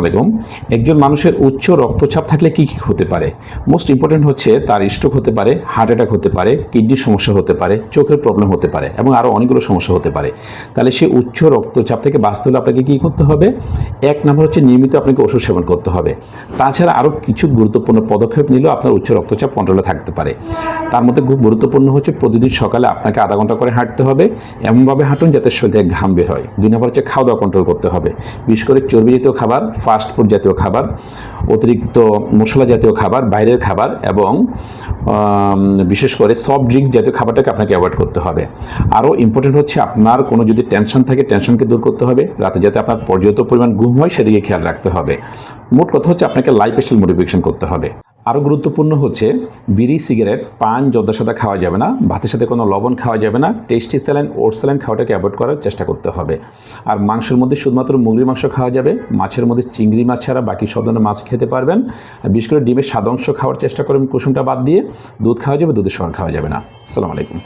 আলাইকুম। একজন মানুষের উচ্চ রক্তচাপ থাকলে কি কি হতে পারে? মোস্ট ইম্পর্টেন্ট হচ্ছে তার স্ট্রোক হতে পারে হার্ট অ্যাটাক হতে পারে কিডনির সমস্যা হতে পারে, চোখের প্রবলেম হতে পারে এবং আরও অনেকগুলো সমস্যা হতে পারে। তাহলে সেই উচ্চ রক্তচাপ থেকে বাঁচতে হলে আপনাকে কী করতে হবে? এক নম্বর হচ্ছে নিয়মিত আপনাকে ওষুধ সেবন করতে হবে। তাছাড়া আরও কিছু গুরুত্বপূর্ণ পদক্ষেপ নিলেও আপনার উচ্চ রক্তচাপ কন্ট্রোলে থাকতে পারে। তার মধ্যে খুব গুরুত্বপূর্ণ হচ্ছে প্রতিদিন সকালে আপনাকে আধা ঘণ্টা করে হাঁটতে হবে। এমনভাবে হাঁটুন যাতে শরীর ঘাম বের হয়। দুই নম্বর হচ্ছে খাওয়া দাওয়া কন্ট্রোল করতে হবে। বিশেষ করে চর্বি জাতীয় খাবার ফাস্ট ফুড জাতীয় খাবার, অতিরিক্ত মশলা জাতীয় খাবার, বাইরের খাবার এবং বিশেষ করে সফট ড্রিঙ্কস জাতীয় খাবারটাকে আপনাকে অ্যাভয়েড করতে হবে। আরও ইম্পর্টেন্ট হচ্ছে আপনার কোনো যদি টেনশন থাকে টেনশনকে দূর করতে হবে, রাতে যাতে আপনার পর্যাপ্ত পরিমাণ ঘুম হয়, সেদিকে খেয়াল রাখতে হবে। মোট কথা হচ্ছে আপনাকে লাইফ স্টাইল মোটিভেশন করতে হবে। আরও গুরুত্বপূর্ণ হচ্ছে, বিড়ি, সিগারেট, পান, জর্দার সাথে খাওয়া যাবে না, ভাতের সাথে কোনো লবণ খাওয়া যাবে না টেস্টি স্যালাইন ওট স্যালাইন খাওয়াটাকে অ্যাভয়েড করার চেষ্টা করতে হবে। আর মাংসের মধ্যে শুধুমাত্র মুগরি মাংস খাওয়া যাবে, মাছের মধ্যে চিংড়ি মাছ ছাড়া বাকি সব ধরনের মাছ খেতে পারবেন, আর বিশেষ করে ডিমের সাদা অংশ খাওয়ার চেষ্টা করবেন কুসুমটা বাদ দিয়ে, দুধ খাওয়া যাবে, দুধের সঙ্গে খাওয়া যাবে না। আসসালামু আলাইকুম।